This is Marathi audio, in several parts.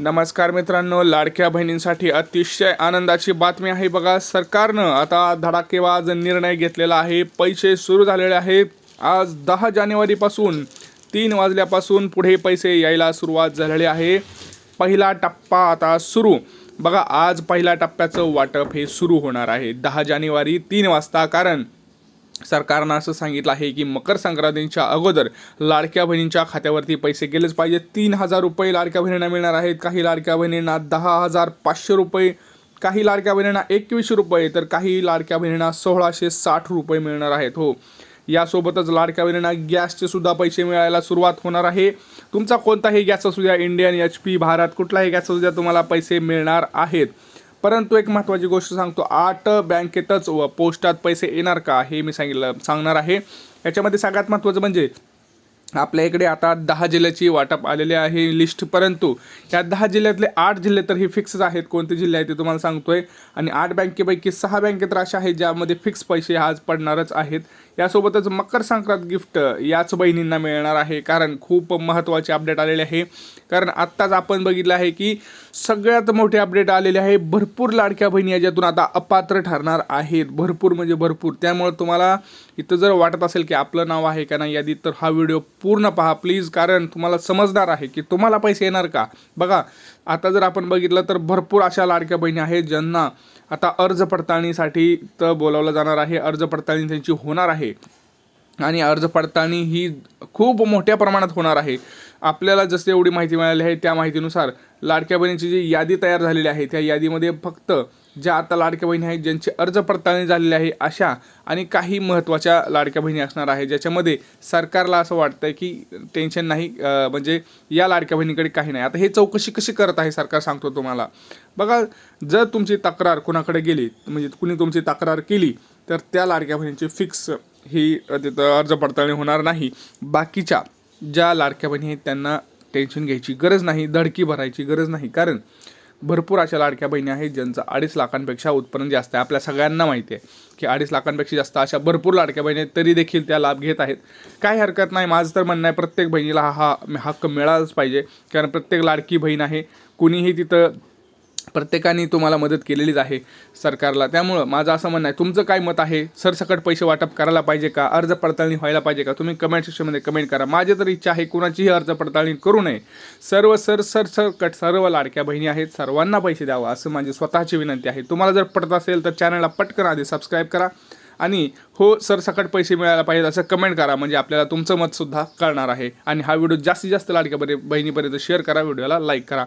नमस्कार मित्रांनो लाडक्या बहिणींसाठी अतिशय आनंदाची बातमी आहे बघा. सरकारनं आता धडाकेबाज निर्णय घेतलेला आहे. पैसे सुरू झालेले आहेत. आज दहा जानेवारीपासून तीन वाजल्यापासून पुढे पैसे यायला सुरुवात झालेली आहे. पहिला टप्पा आता सुरू. बघा आज पहिल्या टप्प्याचं वाटप हे सुरू होणार आहे. दहा जानेवारी तीन वाजता कारण सरकारनं असं सांगितलं आहे की मकर संक्रांतीच्या अगोदर लाडक्या बहिणींच्या खात्यावरती पैसे गेलेच पाहिजे तीन हजार रुपये लाडक्या बहिणींना मिळणार आहेत. काही लाडक्या बहिणींना दहा हजार पाचशे रुपये काही लाडक्या बहिणींना एकवीसशे रुपये तर काही लाडक्या बहिणींना सोळाशे साठ रुपये मिळणार आहेत. हो. यासोबतच लाडक्या बहिणींना गॅसचे सुद्धा पैसे मिळायला सुरुवात होणार आहे. तुमचा कोणताही गॅस असू द्या इंडियन एच पी भारत कुठलाही गॅस असू द्या तुम्हाला पैसे मिळणार आहेत. परंतु एक महत्त्वाची गोष्ट सांगतो आठ बँकेतच व पोस्टात पैसे येणार का हे मी सांगितलं सांगणार आहे. याच्यामध्ये सगळ्यात महत्त्वाचं म्हणजे आपल्या इकडे आता दहा जिल्ह्याची वाटप आलेली आहे लिस्ट परंतु या दहा जिल्ह्यातले आठ जिल्हे तर हे फिक्सच आहेत. कोणते जिल्हे आहेत ते तुम्हाला सांगतोय. आणि आठ बँकेपैकी सहा बँके तर अशा आहेत ज्यामध्ये फिक्स पैसे आज पडणारच आहेत. यासोबतच मकर संक्रांत गिफ्ट याच बहिणींना मिळणार आहे कारण खूप महत्त्वाचे अपडेट आलेले आहे. कारण आत्ताच आपण बघितलं आहे की सगळ्यात मोठे अपडेट आलेले आहे. भरपूर लाडक्या बहिणी याच्यातून आता अपात्र ठरणार आहेत. भरपूर म्हणजे भरपूर. त्यामुळे तुम्हाला इथं जर वाटत असेल की आपलं नाव आहे का नाही यादीत तर हा व्हिडिओ पूर्ण पहा प्लीज कारण तुम्हाला समजणार आहे की तुम्हाला पैसे येणार का? बघा आता जर आपण बघितलं तर भरपूर अशा लाडक्या बहिणी आहेत ज्यांना आता अर्ज पडताळणीसाठी तर बोलावलं जाणार आहे. अर्ज पडताळणी त्यांची होणार आहे. आणि अर्ज पडताळणी ही खूप मोठ्या प्रमाणात होणार आहे. आपल्याला जसं एवढी माहिती मिळाली आहे त्या माहितीनुसार लाडक्या बहिणीची जी यादी तयार झालेली आहे त्या यादीमध्ये फक्त ज्या आता लाडक्या बहिणी आहेत ज्यांची अर्ज पडताळणी झालेली आहे अशा आणि काही महत्त्वाच्या लाडक्या बहिणी असणार आहे ज्याच्यामध्ये सरकारला असं वाटतं आहे की टेन्शन नाही म्हणजे या लाडक्या बहिणीकडे काही नाही. आता हे चौकशी कशी करत आहे सरकार सांगतो तुम्हाला. बघा जर तुमची तक्रार कुणाकडे गेली म्हणजे कुणी तुमची तक्रार केली तर त्या लाडक्या बहिणीची फिक्स ही तिथं अर्ज पडताळणी होणार नाही. बाकीच्या ज्या लाडक्या बहिणी आहेत त्यांना टेन्शन घ्यायची गरज नाही धडकी भरायची गरज नाही. कारण भरपूर अशा लाडक्या बहिणी आहेत ज्यांचं अडीच लाखांपेक्षा उत्पन्न जास्त आहे. आपल्या सगळ्यांना माहिती आहे की अडीच लाखांपेक्षा जास्त अशा भरपूर लाडक्या बहिणी आहेत तरी देखील त्या लाभ घेत आहेत. काही हरकत नाही माझं तर म्हणणं आहे प्रत्येक बहिणीला हा हा हक्क मिळालाच पाहिजे. कारण प्रत्येक लाडकी बहीण आहे कुणीही तिथं प्रत्येकाने तुम्हाला मदत केलेलीच आहे सरकारला. त्यामुळं माझं असं म्हणणं आहे तुमचं काय मत आहे? सरसकट पैसे वाटप करायला पाहिजे का? अर्ज पडताळणी व्हायला पाहिजे का? तुम्ही कमेंट सेक्शनमध्ये कमेंट करा. माझी तर इच्छा आहे कुणाचीही अर्ज पडताळणी करू नये. सर्व सर सरसकट सर्व लाडक्या बहिणी आहेत सर्वांना पैसे द्यावा असं माझी स्वतःची विनंती आहे. तुम्हाला जर पडत असेल तर चॅनलला पटकन आधी सबस्क्राईब करा. आणि हो सरसकट पैसे मिळायला पाहिजे असं कमेंट करा. म्हणजे आपल्याला तुमचं मतसुद्धा कळणार आहे. आणि हा व्हिडिओ जास्तीत जास्त लाडक्या बरे बहिणीपर्यंत शेअर करा व्हिडिओला लाईक करा.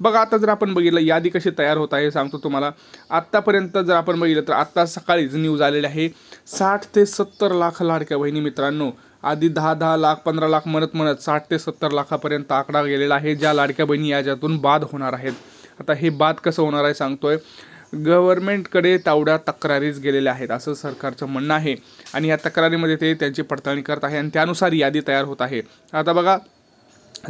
बघा आता जर आपण बघितलं यादी कशी तयार होत आहे सांगतो तुम्हाला. आत्तापर्यंत जर आपण बघितलं तर आत्ता सकाळीच न्यूज आलेली आहे. साठ ते सत्तर लाख लाडक्या बहिणी मित्रांनो आधी दहा दहा लाख पंधरा लाख म्हणत म्हणत साठ ते सत्तर लाखापर्यंत आकडा गेलेला आहे ज्या लाडक्या बहिणी याच्यातून बाद होणार आहेत. आता हे बाद कसं होणार आहे सांगतोय. गव्हर्नमेंटकडे तावड्या तक्रारीच गेलेल्या आहेत असं सरकारचं म्हणणं आहे. आणि या तक्रारीमध्ये ते त्यांची पडताळणी करत आहे आणि त्यानुसार यादी तयार होत आहे. आता बघा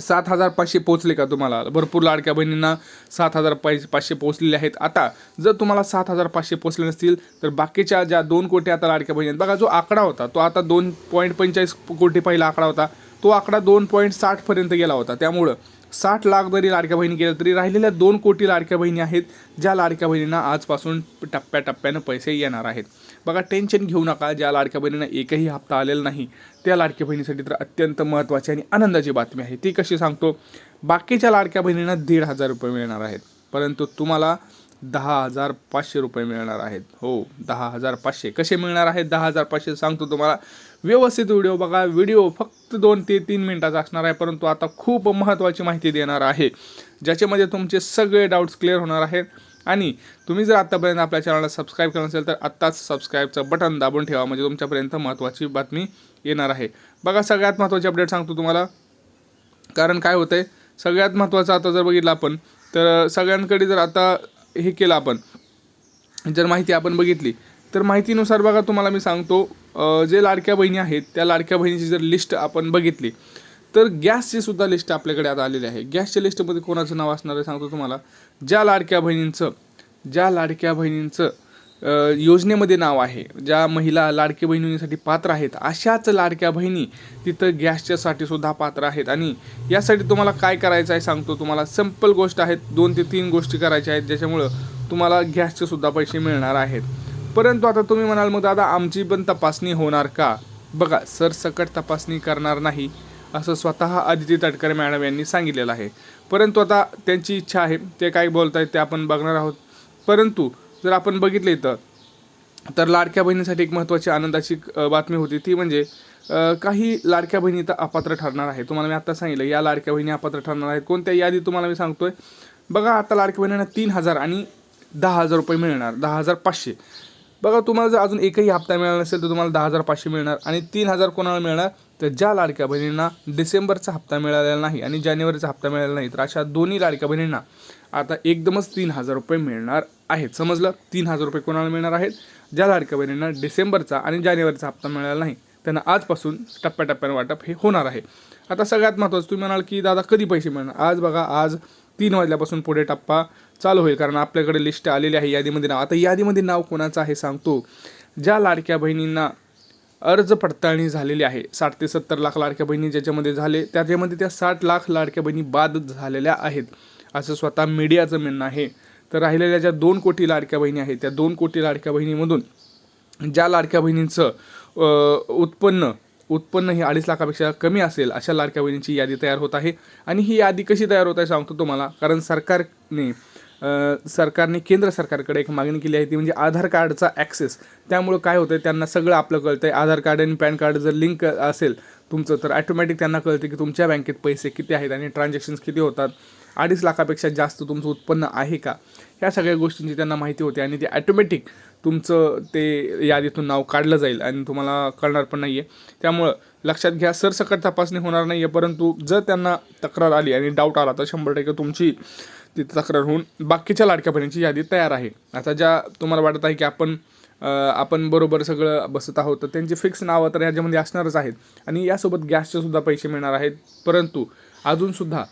सात हजार पाचशे पोचले का तुम्हाला? भरपूर लाडक्या बहिणींना सात हजार पाय पाचशे पोचलेले आहेत. आता जर तुम्हाला सात हजार पाचशे पोचले नसतील तर बाकीच्या ज्या दोन कोटी आता लाडक्या बहिणी आहेत बघा जो आकडा होता तो आता दोन पॉईंट पंचेचाळीस कोटी पहिला आकडा होता तो आकडा दोन पॉईंट साठपर्यंत गेला होता. त्यामुळं साठ लाख जरी लाडक्या बहिणी गेल्या तरी राहिलेल्या दोन कोटी लाडक्या बहिणी आहेत ज्या लाडक्या बहिणींना आजपासून टप्प्याटप्प्यानं पैसे येणार आहेत. बघा टेन्शन घेऊ नका ज्या लाडक्या बहिणींना एकही हप्ता आलेला नाही त्या लाडक्या बहिणीसाठी तर अत्यंत महत्त्वाची आणि आनंदाची बातमी आहे. ती कशी सांगतो बाकीच्या लाडक्या बहिणींना दीड हजार रुपये मिळणार आहेत परंतु तुम्हाला दहा हजार पाचशे रुपये मिळणार आहेत. हो दहा हजार पाचशे. कसे मिळणार आहेत? दहा हजार पाचशे सांगतो तुम्हाला. व्यवस्थित व्हिडिओ बघा. व्हिडिओ फक्त दोन ते तीन मिनटाचा असणार आहे परंतु आता खूप महत्त्वाची माहिती देणार आहे ज्याच्यामध्ये तुमचे सगळे डाऊट्स क्लिअर होणार आहेत. आणि तुम्ही जर आत्तापर्यंत आपल्या चॅनलला सबस्क्राईब केलं नसेल तर आत्ताच सबस्क्राईबचं बटन दाबून ठेवा म्हणजे तुमच्यापर्यंत महत्त्वाची बातमी येणार आहे. बघा सगळ्यात महत्त्वाची अपडेट सांगतो तुम्हाला. कारण काय होतं आहे सगळ्यात महत्त्वाचं आता जर बघितलं आपण तर सगळ्यांकडे जर आता हे केलं आपण जर माहिती आपण बघितली तर माहितीनुसार बघा तुम्हाला मी सांगतो जे लाडक्या बहिणी आहेत त्या लाडक्या बहिणीची जर लिस्ट आपण बघितली तर गॅसची सुद्धा लिस्ट आपल्याकडे आता आलेली आहे. गॅसच्या लिस्टमध्ये कोणाचं नाव असणार आहे सांगतो तुम्हाला. ज्या लाडक्या बहिणींचं ज्या लाडक्या बहिणींचं योजनेमध्ये नाव आहे ज्या महिला लाडक्या बहिणीसाठी पात्र आहेत अशाच लाडक्या बहिणी तिथं गॅसच्यासाठी सुद्धा पात्र आहेत. आणि यासाठी तुम्हाला काय करायचं आहे सांगतो तुम्हाला. सिंपल गोष्ट आहेत दोन ते तीन गोष्टी करायच्या आहेत ज्याच्यामुळं तुम्हाला गॅसचे सुद्धा पैसे मिळणार आहेत. परंतु आता तुम्ही म्हणाल मग दादा आमची पण तपासणी होणार का? बघा सरसकट तपासणी करणार नाही असं स्वतः आदिती तटकरे मॅडम यांनी सांगितलेलं आहे. परंतु आता त्यांची इच्छा आहे ते काय बोलत आहेत ते आपण बघणार आहोत. परंतु जर आपण बघितलं इथं तर लाडक्या बहिणीसाठी एक महत्त्वाची आनंदाची बातमी होती. ती म्हणजे काही लाडक्या बहिणी तर अपात्र ठरणार आहे तुम्हाला मी आता सांगितलं या लाडक्या बहिणी अपात्र ठरणार आहेत. कोणत्या यादी तुम्हाला मी सांगतोय? बघा आता लाडक्या बहिणींना तीन हजार आणि दहा हजार रुपये मिळणार दहा हजार पाचशे. बघा तुम्हाला जर अजून एकही हप्ता मिळाला नसेल तर तुम्हाला दहा हजार पाचशे मिळणार आणि तीन हजार कोणाला मिळणार? तर ज्या लाडक्या बहिणींना डिसेंबरचा हप्ता मिळालेला नाही आणि जानेवारीचा हप्ता मिळालेला नाही तर अशा दोन्ही लाडक्या बहिणींना आता एकदमच तीन हजार रुपये मिळणार आहेत. समजलं? तीन हजार रुपये कोणाला मिळणार आहेत? ज्या लाडक्या बहिणींना डिसेंबरचा आणि जानेवारीचा हप्ता मिळाला नाही त्यांना आजपासून टप्प्याटप्प्याने वाटप हे होणार आहे. आता सगळ्यात महत्त्वाचं तुम्ही म्हणाल की दादा कधी पैसे मिळणार? आज बघा आज तीन वाजल्यापासून पुढे टप्पा चालू होईल कारण आपल्याकडे लिस्ट आलेली आहे यादीमध्ये नाव. आता यादीमध्ये नाव कोणाचं आहे सांगतो. ज्या लाडक्या बहिणींना अर्ज पडताळणी झालेली आहे साठ ते सत्तर लाख लाडक्या बहिणी ज्याच्यामध्ये झाले त्याच्यामध्ये त्या साठ लाख लाडक्या बहिणी बाद झालेल्या आहेत असं स्वतः मीडियाचं म्हणणं आहे. तर राहिलेल्या ज्या दोन कोटी लाडक्या बहिणी आहेत त्या दोन कोटी लाडक्या बहिणीमधून ज्या लाडक्या बहिणींचं उत्पन्न उत्पन्न हे अडीच लाखापेक्षा कमी असेल अशा लाडक्या बहिणींची यादी तयार होत आहे. आणि ही यादी कशी तयार होत आहे सांगतो तुम्हाला. कारण सरकारने सरकारने केंद्र सरकारकडे एक मागणी केली आहे ती म्हणजे आधार कार्डचा ॲक्सेस त्यामुळं काय होतं त्यांना सगळं आपलं कळतं आहे आधार कार्ड आणि पॅन कार्ड जर लिंक असेल तुमचं तर ॲटोमॅटिक त्यांना कळतं की तुमच्या बँकेत पैसे किती आहेत आणि ट्रान्झॅक्शन्स किती होतात. अडीच लाखापेक्षा जास्त तुमचं उत्पन्न आहे का? ह्या सगळ्या गोष्टींची त्यांना माहिती होते आणि ते ॲटोमॅटिक तुमचं ते यादीतून नाव काढलं जाईल आणि तुम्हाला कळणार पण नाही आहे त्यामुळं लक्षात घ्या सरसकट तपासणी होणार नाही आहे परंतु जर त्यांना तक्रार आली आणि डाऊट आला तर शंभर टक्के तुमची ती तक्रार होऊन बाकीच्या लाडक्या यादी तयार आहे. आता ज्या तुम्हाला वाटत आहे की आपण आपण बरोबर सगळं बसत आहोत तर त्यांची फिक्स नावं तर याच्यामध्ये असणारच आहेत. आणि यासोबत गॅसचे सुद्धा पैसे मिळणार आहेत. परंतु अजूनसुद्धा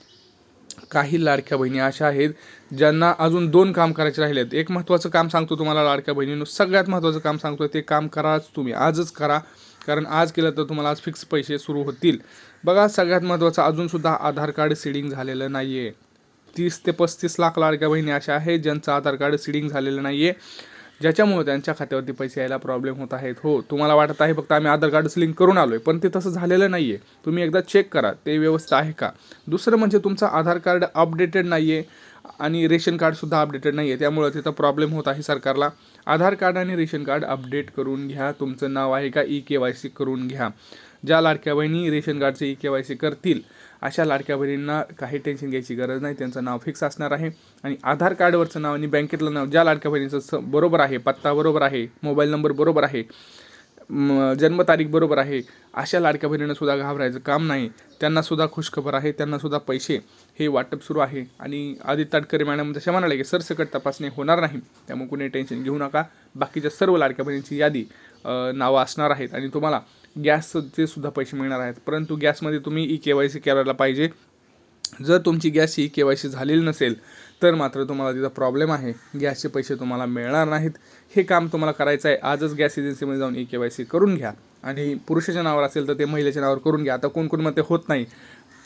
काही लाडक्या बहिणी अशा आहेत ज्यांना अजून दोन काम करायचे राहिले आहेत एक महत्त्वाचं काम सांगतो तुम्हाला लाडक्या बहिणीनं. सगळ्यात महत्त्वाचं काम सांगतो ते काम कराच तुम्ही. आजच करा. कारण आज केलं तर तुम्हाला आज फिक्स पैसे सुरू होतील. बघा सगळ्यात महत्त्वाचं अजूनसुद्धा आधार कार्ड सीडिंग झालेलं नाही आहे तीस ते पस्तीस लाख लाडक्या बहिणी अशा आहेत ज्यांचं आधार कार्ड सीडिंग झालेलं नाही आहे ज्याच्यामुळे त्यांच्या खात्यावरती पैसे यायला प्रॉब्लेम होत आहेत. हो तुम्हाला वाटत आहे फक्त आम्ही आधार कार्डच लिंक करून आलो आहे पण ते तसं झालेलं नाही आहे तुम्ही एकदा चेक करा ते व्यवस्था आहे का? दुसरं म्हणजे तुमचं आधार कार्ड अपडेटेड नाही आहे आणि रेशन कार्डसुद्धा अपडेटेड नाही आहे त्यामुळं तिथं प्रॉब्लेम होत आहे सरकारला. आधार कार्ड आणि रेशन कार्ड अपडेट करून घ्या तुमचं नाव आहे का ई के वाय सी करून घ्या. ज्या लाडक्या बहिणी रेशन कार्डचे ई के वाय सी करतील अशा लाडक्या बहिणींना काही टेन्शन घ्यायची गरज नाही. त्यांचं नाव फिक्स असणार आहे. आणि आधार कार्डवरचं नाव आणि बँकेतलं नाव ज्या लाडक्या बहिणीचं स बरोबर आहे पत्ता बरोबर आहे मोबाईल नंबर बरोबर आहे जन्मतारीख बरोबर आहे अशा लाडक्या बहिणींना सुद्धा घाबरायचं काम नाही. त्यांनासुद्धा खुशखबर आहे त्यांनासुद्धा पैसे हे वाटप सुरू आहे. आणि आदित्य ताटकरे मॅडम तसे म्हणाले की सरसकट तपासणी होणार नाही. त्यामुळे कुणी टेन्शन घेऊ नका. बाकीच्या सर्व लाडक्या बहिणींची यादी नावं असणार आहेत. आणि तुम्हाला गॅसचे सुद्धा पैसे मिळणार आहेत. परंतु गॅसमध्ये तुम्ही ई के वाय सी करायला पाहिजे. जर तुमची gas E K Y C झालेली नसेल तर मात्र तुम्हाला तिथं प्रॉब्लेम आहे. गॅसचे पैसे तुम्हाला मिळणार नाहीत. हे काम तुम्हाला करायचं आहे आजच गॅस एजन्सीमध्ये जाऊन ई के वाय सी करून घ्या. आणि पुरुषाच्या नावावर असेल तर ते महिलेच्या नावावर करून घ्या. आता कोण कोण ते होत नाही.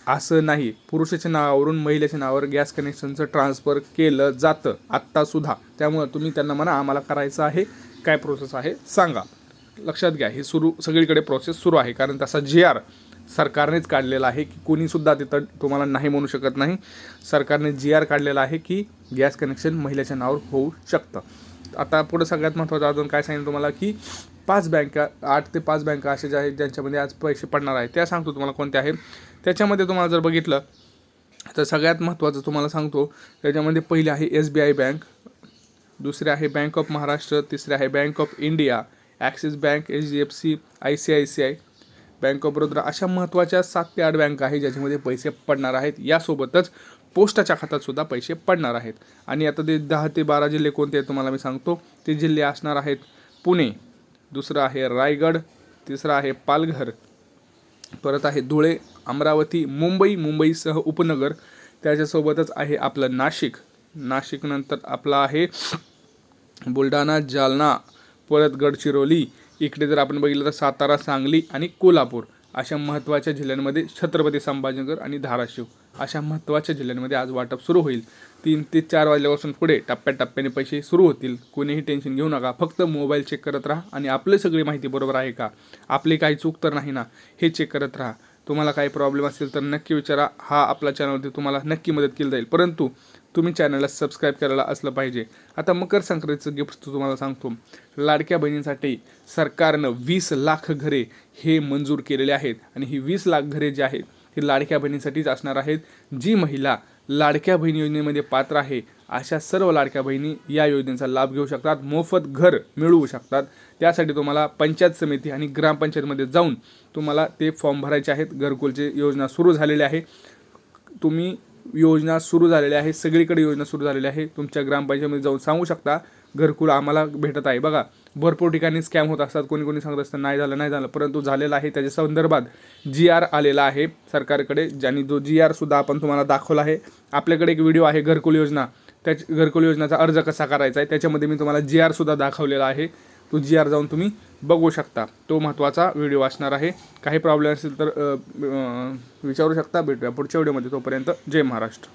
असं नाही. पुरुषाच्या नावावरून महिलेच्या नावावर गॅस कनेक्शनचं ट्रान्सफर केलं जातं. आत्तासुद्धा त्यामुळं तुम्ही त्यांना म्हणा आम्हाला करायचं आहे. काय प्रोसेस आहे? सांगा. लक्षात घ्या हे सुरू सगळीकडे प्रोसेस सुरू आहे. कारण तसा जी आर सरकारनेच काढलेला आहे की कोणीसुद्धा तिथं तुम्हाला नाही म्हणू शकत नाही. सरकारने जी आर काढलेला आहे की गॅस कनेक्शन महिलेच्या नावावर होऊ शकतं. आता पुढं सगळ्यात महत्त्वाचं अजून काय सांगितलं तुम्हाला की पाच बँका आठ ते पाच बँका असे ज्या आहेत ज्यांच्यामध्ये आज पैसे पडणार आहे त्या सांगतो तुम्हाला कोणत्या आहेत. त्याच्यामध्ये तुम्हाला जर बघितलं तर सगळ्यात महत्त्वाचं तुम्हाला सांगतो त्याच्यामध्ये पहिले आहे एस बी आय बँक दुसरे आहे बँक ऑफ महाराष्ट्र तिसरे आहे bank of India Axis bank H D F C I C I C I bank of Baroda अशा महत्त्वाच्या सात ते आठ बँक आहे ज्याच्यामध्ये पैसे पडणार आहेत. यासोबतच पोस्टाच्या खात्यात सुद्धा पैसे पडणार आहेत. आणि आता ते दहा ते बारा जिल्हे कोणते आहेत तुम्हाला मी सांगतो. ते जिल्हे असणार आहेत पुणे दुसरं आहे रायगड तिसरं आहे पालघर परत आहे धुळे अमरावती मुंबई मुंबईसह उपनगर. त्याच्यासोबतच आहे आपलं नाशिक. नाशिकनंतर आपलं आहे बुलढाणा जालना. परत गडचिरोली. इकडे जर आपण बघितलं तर सातारा सांगली आणि कोल्हापूर अशा महत्त्वाच्या जिल्ह्यांमध्ये छत्रपती संभाजीनगर आणि धाराशिव अशा महत्त्वाच्या जिल्ह्यांमध्ये आज वाटप सुरू होईल. तीन ते चार वाजल्यापासून पुढे टप्प्याटप्प्याने पैसे सुरू होतील. कोणीही टेन्शन घेऊ नका. फक्त मोबाईल चेक करत राहा आणि आपली सगळी माहिती बरोबर आहे का? आपली काही चूक तर नाही ना? हे चेक करत राहा. तुम्हाला काही प्रॉब्लेम असेल तर नक्की विचारा. हा आपला चॅनलवरती तुम्हाला नक्की मदत केली जाईल. परंतु तुम्ही चॅनलला सबस्क्राईब करायला असलं पाहिजे. आता मकर संक्रांतीचं गिफ्ट तुम्हाला सांगतो. लाडक्या बहिणींसाठी सरकारनं वीस लाख घरे हे मंजूर केलेले आहेत. आणि ही वीस लाख घरे जी आहेत ही लाडक्या बहिणींसाठीच असणार आहेत. जी महिला लाडक्या बहीण योजनेमध्ये पात्र आहे अशा सर्व लाडक्या बहिणी या योजनेचा लाभ घेऊ शकतात मोफत घर मिळवू शकतात. त्यासाठी तुम्हाला पंचायत समिती आणि ग्रामपंचायतमध्ये जाऊन तुम्हाला ते फॉर्म भरायचे आहेत. घरकुलची योजना सुरू झालेली आहे. तुम्ही योजना सुरू झालेल्या आहे सगळीकडे योजना सुरू झालेल्या आहे तुमच्या ग्रामपंचायतीमध्ये जाऊन सांगू शकता घरकुल आम्हाला भेटत आहे. बघा भरपूर ठिकाणी स्कॅम होत असतात. कोणी कोणी सांगत असतं नाही झालं नाही झालं. परंतु झालेलं आहे. त्याच्या संदर्भात जी आर आलेला आहे सरकारकडे ज्यांनी जो जी आरसुद्धा आपण तुम्हाला दाखवला आहे. आपल्याकडे एक व्हिडिओ आहे घरकुल योजना. त्या घरकुल योजनेचा अर्ज कसा करायचा आहे? त्याच्यामध्ये मी तुम्हाला जी आरसुद्धा दाखवलेला आहे. तो जी आर जाऊन तुम्ही बघू शकता. तो महत्त्वाचा व्हिडिओ असणार आहे. काही प्रॉब्लेम असेल तर विचारू शकता. भेटूया पुढच्या व्हिडिओमध्ये तोपर्यंत जय महाराष्ट्र.